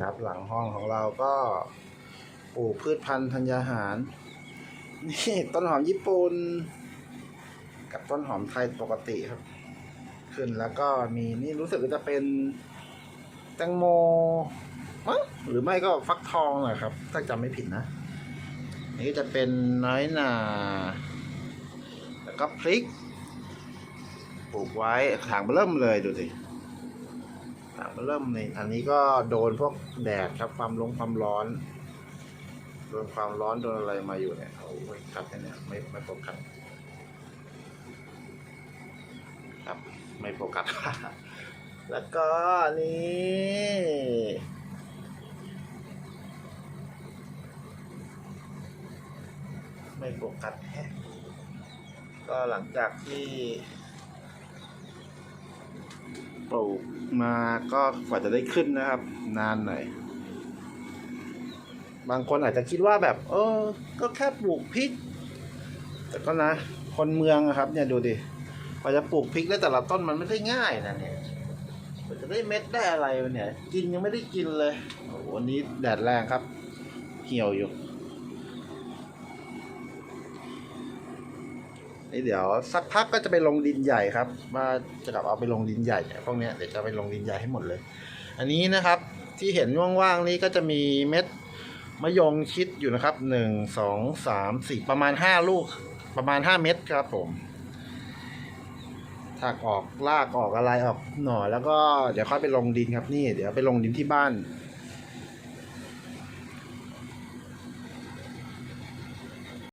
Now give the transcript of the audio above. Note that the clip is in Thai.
ครับ หลังห้องของเราก็ปลูกพืชพันธุ์ธัญญาหาร นี่ต้นหอมญี่ปุ่นกับต้นหอมไทยปกติครับ ขึ้นแล้วก็มีนี่รู้สึกจะเป็นแตงโมมั้งหรือไม่ก็ฟักทองแหละครับ ถ้าจำไม่ผิดนะนี่จะเป็นน้อยหนาแล้วก็พริก ปลูกไว้ถางเริ่มเลยดูสิ ถางมาเริ่มนี่อันนี้ก็โดนพวกแดดครับความลงความร้อนโดนความร้อนโดนอะไรมาอยู่เนี่ยโอ้ยกัดเนี่ยไม่ไม่โฟกัสครับไม่โฟกัสแล้วก็นี่ไม่โฟกัสแฮะก็หลังจากที่ปลูก มาก็กว่าจะได้ขึ้นนะครับ นานหน่อย บางคนอาจจะคิดว่าแบบ เออ ก็แค่ปลูกพริก แต่ก็นะ คนเมืองอะครับ เนี่ยดูดิกว่าจะปลูกพริกได้แต่ละต้นมันไม่ได้ง่ายนะเนี่ยกว่าจะได้เม็ดได้อะไรเนี่ย กินยังไม่ได้กินเลยโอ้โหวันนี้แดดแรงครับ เหี่ยวอยู่ นี่เดี๋ยวสักพักก็จะไปลงดินใหญ่ครับว่าจะกลับเอาไปลงดินใหญ่เนี่ยพวกเนี้ยเดี๋ยวจะไปลงดินใหญ่ให้หมดเลย อันนี้นะครับที่เห็นว่างๆนี้ก็จะมีเม็ดมะยงชิดอยู่นะครับหนึ่งสองสามสี่ประมาณห้าลูกประมาณห้าเม็ดครับผมถากออกลากออกอะไรออกหน่อแล้วก็เดี๋ยวค่อยไปลงดินครับนี่ เดี๋ยวไปลงดินที่บ้าน